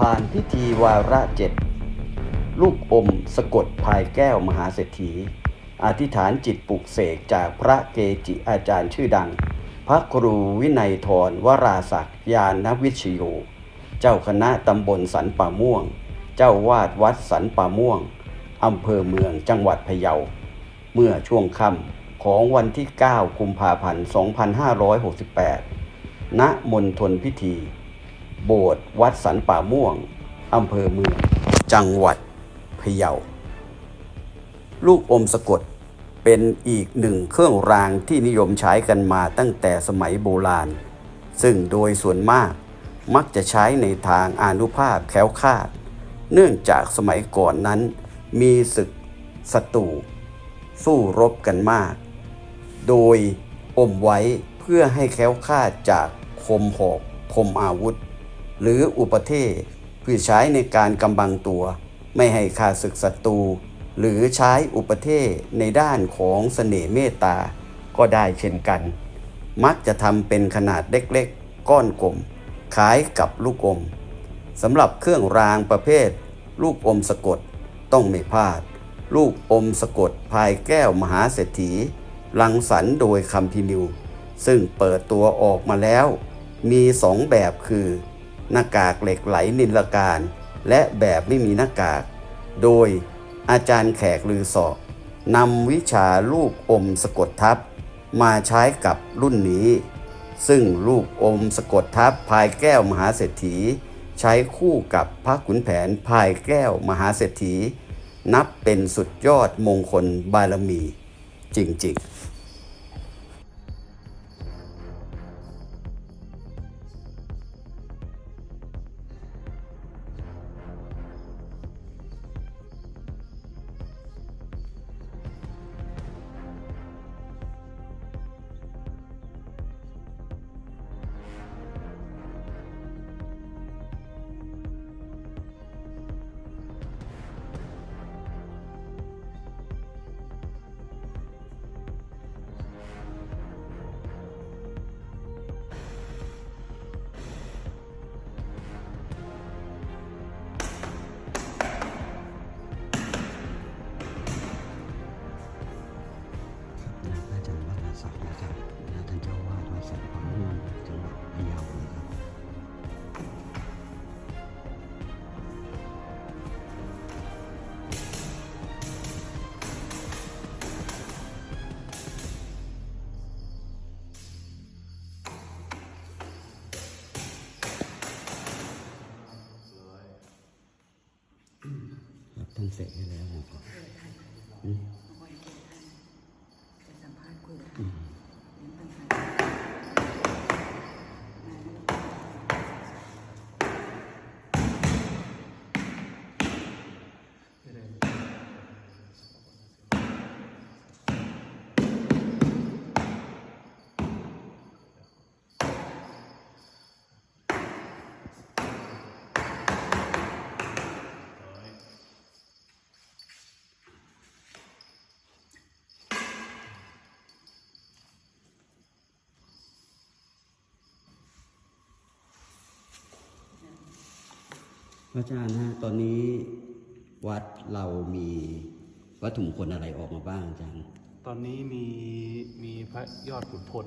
ผ่านพิธีวาระเจ็ดลูกอมสะกดภายแก้วมหาเศรษฐี อธิษฐานจิตปลุกเสกจากพระเกจิอาจารย์ชื่อดัง พระครูวินัยทรวราศักยานวิชโย เจ้าคณะตำบลสันป่าม่วง เจ้าวาดวัดสันป่าม่วงอำเภอเมืองจังหวัดพะเยา เมื่อช่วงค่ำของวันที่ 9 กุมภาพันธ์ 2568 ณ มณฑลพิธี โบสถ์วัดสันป่าม่วงอำเภอเมือง จังหวัดพะเยา ลูกอมสะกดเป็นอีกหนึ่งเครื่องรางที่นิยมใช้กันมาตั้งแต่สมัยโบราณ ซึ่งโดยส่วนมากมักจะใช้ในทางอนุภาพแคล้วคลาด เนื่องจากสมัยก่อนนั้น มีศึกศัตรูสู้รบกันมาก โดยอมไว้เพื่อให้แคล้วคลาดจากคมหอกคมอาวุธ หรืออุปเทศเพื่อใช้ในการกำบังตัว ไม่ให้ข้าศึกศัตรู หรือใช้อุปเทศในด้านของเสน่ห์เมตตา ก็ได้เช่นกัน มักจะทำเป็นขนาดเล็กๆ ก้อนกลมคล้ายกับลูกอมสำหรับเครื่องรางประเภท ลูกอมสะกดต้องไม่พลาด ลูกอมสะกดภายแก้วมหาเศรษฐีรังสรรโดยคำพินิว ซึ่งเปิดตัวออกมาแล้ว มีสองแบบคือ หน้ากากเหล็กไหลนิลการ และแบบไม่มีหน้ากาก โดยอาจารย์แขกลือสอบนำวิชาลูกอมสะกดทับมาใช้กับรุ่นนี้ ซึ่งลูกอมสะกดทับพายแก้วมหาเศรษฐี ใช้คู่กับพระขุนแผนพายแก้วมหาเศรษฐี นับเป็นสุดยอดมงคลบารมี จริง ๆ ศักดิ์นะครับนะท่านเจ้าวาดวัดสันป่าม่วงจังหวัดพะเยานะครับครับท่านเสร็จให้แล้วนะครับ พระอาจารย์ฮะตอนนี้วัดเรามีวัตถุมงคลอะไรออกมาบ้างอาจารย์ ตอนนี้มีมีพระยอดขุนพล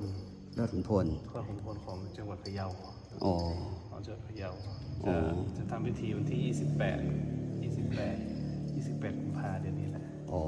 ยอดขุนพลยอดขุนพลของจังหวัดพะเยาอ๋อของจังหวัดพะเยาจะจะทำพิธีวันที่ 28 28 28กุมภาเดือนนี้แหละอ๋อ